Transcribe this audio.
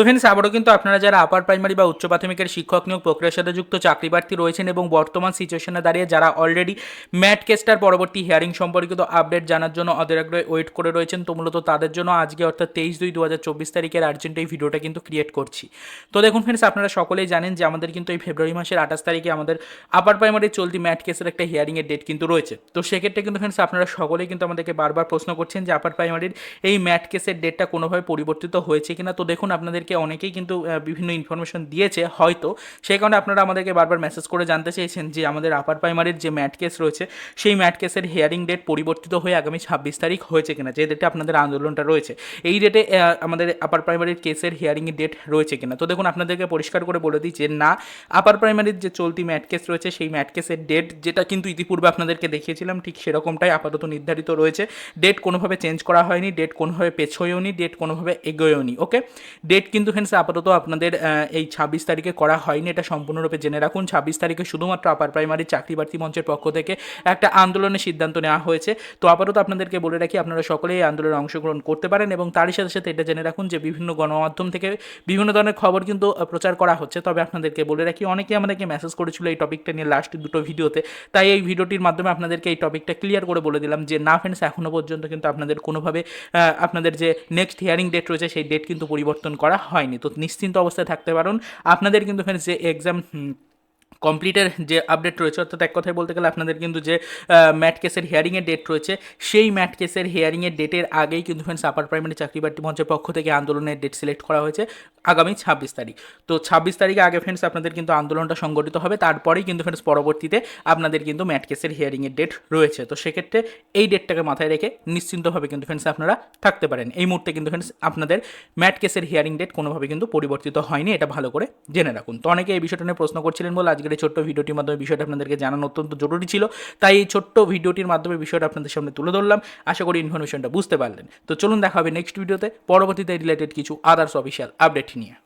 তো ফ্রেন্ডস আবারও কিন্তু আপনারা যারা আপার প্রাইমারি বা উচ্চ প্রাথমিকের শিক্ষক নিয়োগ প্রক্রিয়ার সাথে যুক্ত চাকরি প্রার্থী রয়েছেন এবং বর্তমান সিচুয়েশনে দাঁড়িয়ে যারা অলরেডি ম্যাট কেসটার পরবর্তী হিয়ারিং সম্পর্কিত আপডেট জানার জন্য অধীর আগ্রহে ওয়েট করে রয়েছেন, তো মূলত তাদের জন্য আজকে অর্থাৎ তেইশ দুই দু হাজার চব্বিশ তারিখের আর্জেন্ট এই ভিডিওটা কিন্তু ক্রিয়েট করছি। তো দেখুন ফ্রেন্ডস আপনারা সকলেই জানেন যে আমাদের কিন্তু এই ফেব্রুয়ারি মাসের আঠাশ তারিখে আমাদের আপার প্রাইমারির চলতি ম্যাট কেসের একটা হিয়ারিংয়ের ডেট কিন্তু রয়েছে। তো সেক্ষেত্রে কিন্তু ফ্রেন্ডস আপনারা সকলেই কিন্তু আমাদেরকে বারবার প্রশ্ন করছেন যে আপার প্রাইমারির এই ম্যাট কেসের ডেটটা কোনোভাবে পরিবর্তিত হয়েছে কিনা। তো দেখুন আপনাদেরকে অনেকেই কিন্তু বিভিন্ন ইনফরমেশন দিয়েছে হয়তো। সেই কারণে আপনারা আমাদেরকে বারবার মেসেজ করে জানতে চেয়েছেন যে আমাদের আপার প্রাইমারির যে ম্যাট কেস রয়েছে, সেই ম্যাট কেসের হিয়ারিং ডেট পরিবর্তিত হয়ে আগামী ছাব্বিশ তারিখ হয়েছে কিনা, যে ডেটে আপনাদের আন্দোলনটা রয়েছে, এই ডেটে আমাদের আপার প্রাইমারির কেসের হিয়ারিংয়ের ডেট রয়েছে কিনা। তো দেখুন, আপনাদেরকে পরিষ্কার করে বলে দিই যে না আপার প্রাইমারির যে চলতি ম্যাট কেস রয়েছে, সেই ম্যাট কেসের ডেট যেটা কিন্তু ইতিপূর্বে আপনাদেরকে দেখিয়েছিলাম, ঠিক সেরকমটাই আপাতত নির্ধারিত রয়েছে। ডেট কোনোভাবে চেঞ্জ করা হয়নি ডেট কোনোভাবে পেছোয়েও ডেট কোনোভাবে এগোয়েও নি ওকে ডেট কিন্তু ফ্রেন্ডস আপাতত আপনাদের এই ছাব্বিশ তারিখে করা হয়নি। এটা সম্পূর্ণরূপে জেনে রাখুন, ছাব্বিশ তারিখে শুধুমাত্র আপার প্রাইমারি চাকরি প্রার্থী মঞ্চের পক্ষ থেকে একটা আন্দোলনের সিদ্ধান্ত নেওয়া হয়েছে। তো আপাতত আপনাদেরকে বলে রাখি, আপনারা সকলেই এই আন্দোলনে অংশগ্রহণ করতে পারেন এবং তারই সাথে সাথে এটা জেনে রাখুন যে বিভিন্ন গণমাধ্যম থেকে বিভিন্ন ধরনের খবর কিন্তু প্রচার করা হচ্ছে। তবে আপনাদেরকে বলে রাখি, অনেকেই আমাদেরকে মেসেজ করেছিল এই টপিকটা নিয়ে লাস্ট দুটো ভিডিওতে তাই এই ভিডিওটির মাধ্যমে আপনাদেরকে এই টপিকটা ক্লিয়ার করে বলে দিলাম যে, না ফ্রেন্ডস এখনও পর্যন্ত কিন্তু আপনাদের কোনোভাবে আপনাদের যে নেক্সট হিয়ারিং ডেট রয়েছে, সেই ডেট কিন্তু পরিবর্তন করা হয়নি। তো নিশ্চিন্ত অবস্থায় থাকতে পারুন। আপনাদের কিন্তু ফ্রেন্ডস যে এক্সাম কমপ্লিটের যে আপডেট রয়েছে, অর্থাৎ এক কথায় বলতে গেলে আপনাদের কিন্তু যে ম্যাট কেসের হিয়ারিংয়ের ডেট রয়েছে, সেই ম্যাট কেসের হিয়ারিংয়ের ডেটের আগেই কিন্তু ফ্রেন্ডস আপার প্রাইমারি চাকরি প্রার্থী মঞ্চের পক্ষ থেকে আন্দোলনের ডেট সিলেক্ট করা হয়েছে। আগামী ছাব্বিশ তারিখ। তো ছাব্বিশ তারিখে আগে ফ্রেন্ডস আপনাদের কিন্তু আন্দোলনটা সংগঠিত হবে, তারপরেই কিন্তু ফ্রেন্ডস পরবর্তীতে আপনাদের কিন্তু ম্যাট কেসের হিয়ারিংয়ের ডেট রয়েছে। তো সেক্ষেত্রে এই ডেটটাকে মাথায় রেখে নিশ্চিন্তভাবে কিন্তু ফ্রেন্ডস আপনারা থাকতে পারেন। এই মুহূর্তে কিন্তু ফ্রেন্ডস আপনাদের ম্যাট কেসের হিয়ারিং ডেট কোনোভাবে কিন্তু পরিবর্তিত হয়নি, এটা ভালো করে জেনে রাখুন। তো অনেকে এই বিষয়টা নিয়ে প্রশ্ন করছিলেন বলে আজকের এই ছোট্ট ভিডিওটির মাধ্যমে বিষয়টা আপনাদেরকে জানানো অত্যন্ত জরুরি ছিল। তাই এই ছোট্ট ভিডিওটির মাধ্যমে বিষয়টা আপনাদের সামনে তুলে ধরলাম। আশা করি ইনফরমেশনটা বুঝতে পারলেন। তো চলুন দেখা হবে নেক্সট ভিডিওতে পরবর্তীতে রিলেটেড কিছু আদার্স অফিসিয়াল আপডেট নিয়ে